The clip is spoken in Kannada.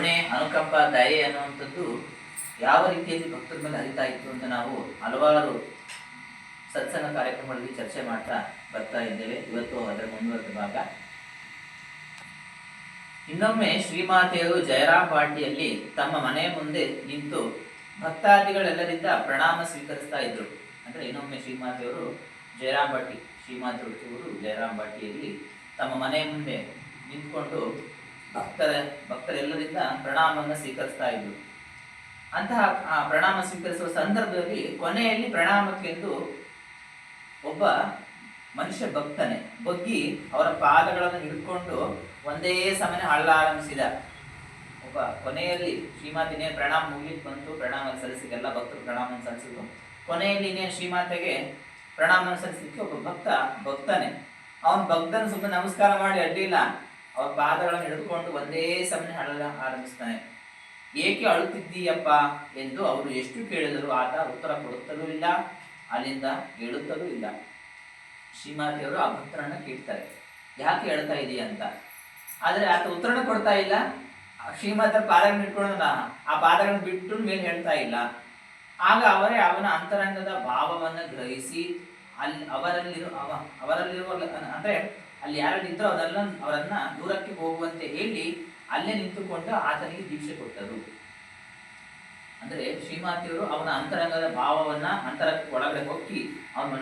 ಕರುಣೆ, ಅನುಕಂಪ, ದಯೆ ಅನ್ನುವಂಥದ್ದು ಯಾವ ರೀತಿಯಲ್ಲಿ ಭಕ್ತರ ಮೇಲೆ ಹರಿತಾ ಇತ್ತು ಅಂತ ನಾವು ಹಲವಾರು ಸತ್ಸಂಗ ಕಾರ್ಯಕ್ರಮಗಳಲ್ಲಿ ಚರ್ಚೆ ಮಾಡ್ತಾ ಬರ್ತಾ ಇದ್ದೇವೆ. ಇವತ್ತು ಅದರ ಮುಂದುವರೆದ ಭಾಗ. ಇನ್ನೊಮ್ಮೆ ಶ್ರೀಮಾತೆಯರು ಜಯರಾಮ್ ಪಾಟಿಯಲ್ಲಿ ತಮ್ಮ ಮನೆಯ ಮುಂದೆ ನಿಂತು ಭಕ್ತಾದಿಗಳೆಲ್ಲರಿಂದ ಪ್ರಣಾಮ ಸ್ವೀಕರಿಸ್ತಾ ಇದ್ರು. ಅಂದ್ರೆ ಇನ್ನೊಮ್ಮೆ ಶ್ರೀಮಾತೆಯವರು ಜಯರಾಮ್ ಭಟ್ಟಿ ಶ್ರೀಮಾತೆಯವರು ಜಯರಾಮ್ ಭಟ್ಟಿಯಲ್ಲಿ ತಮ್ಮ ಮನೆಯ ಮುಂದೆ ನಿಂತ್ಕೊಂಡು ಭಕ್ತರ, ಭಕ್ತರೆಲ್ಲರಿಂದ ಪ್ರಣಾಮವನ್ನು ಸ್ವೀಕರಿಸ್ತಾ ಇದ್ರು. ಅಂತಹ, ಆ ಪ್ರಣಾಮ ಸ್ವೀಕರಿಸುವ ಸಂದರ್ಭದಲ್ಲಿ ಕೊನೆಯಲ್ಲಿ ಪ್ರಣಾಮಕ್ಕೆಂದು ಒಬ್ಬ ಮನುಷ್ಯ ಭಕ್ತನೆ, ಬಗ್ಗಿ ಅವರ ಪಾದಗಳನ್ನು ಹಿಡ್ಕೊಂಡು ಒಂದೇ ಸಮನೆ ಆರಂಭಿಸಿದ ಒಬ್ಬ ಕೊನೆಯಲ್ಲಿ ಶ್ರೀಮಾತಿನೇ ಪ್ರಣಾಮ ಮುಗಿಲಿಕ್ಕೆ ಬಂತು, ಪ್ರಣಾಮ ಸಲ್ಲಿಸಿದ ಎಲ್ಲ ಭಕ್ತರು ಪ್ರಣಾಮ ಸಲ್ಲಿಸಿದ್ರು. ಕೊನೆಯಲ್ಲಿ ಶ್ರೀಮಾತೆಗೆ ಪ್ರಣಾಮ ಸಲ್ಲಿಸಲಿಕ್ಕೆ ಒಬ್ಬ ಭಕ್ತ ಭಕ್ತನೆ. ಅವನ ಭಕ್ತನ ಸುಮ್ಮನೆ ನಮಸ್ಕಾರ ಮಾಡಿ ಅಡ್ಡಿಲ್ಲ ಅವ್ರ ಪಾದಗಳನ್ನು ಹಿಡಿದುಕೊಂಡು ಒಂದೇ ಸಮನೆ ಹಳಲ ಆರಂಭಿಸ್ತಾನೆ. ಏಕೆ ಅಳುತ್ತಿದ್ದೀಯಪ್ಪ ಎಂದು ಅವರು ಎಷ್ಟು ಕೇಳಿದರೂ ಆತ ಉತ್ತರ ಕೊಡುತ್ತಲೂ ಇಲ್ಲ, ಅಲ್ಲಿಂದ ಹೇಳುತ್ತಲೂ ಇಲ್ಲ. ಶ್ರೀಮಾತೆಯವರು ಆ ಭಕ್ತರನ್ನ ಕೇಳ್ತಾರೆ, ಯಾಕೆ ಹೇಳ್ತಾ ಇದೀಯ ಅಂತ? ಆದರೆ ಆತ ಉತ್ತರನ ಕೊಡ್ತಾ ಇಲ್ಲ. ಶ್ರೀಮಾತರ ಪಾದಗಳನ್ನು ಇಟ್ಕೊಂಡು ಆ ಪಾದಗಳನ್ನು ಬಿಟ್ಟು ಮೇಲೆ ಹೇಳ್ತಾ ಇಲ್ಲ. ಆಗ ಅವರೇ ಅವನ ಅಂತರಂಗದ ಭಾವವನ್ನು ಗ್ರಹಿಸಿ ಅಲ್ಲಿ ಅವರಲ್ಲಿರುವ ಅವ ಅವರಲ್ಲಿರುವ ಅಂದ್ರೆ ಅಲ್ಲಿ ಯಾರಿದ್ರೋ ಅವರೆಲ್ಲ ಅವರನ್ನ ದೂರಕ್ಕೆ ಹೋಗುವಂತೆ ಹೇಳಿ ಅಲ್ಲೇ ನಿಂತುಕೊಂಡು ಆತನಿಗೆ ದೀಕ್ಷೆ ಕೊಟ್ಟರು. ಅಂದ್ರೆ ಶ್ರೀಮಾತಿಯವರು ಅವನ ಅಂತರಂಗದ ಭಾವವನ್ನ ಅಂತರಕ್ಕೆ ಒಳಗಡೆ ಹೊಕ್ಕಿ ಅವನ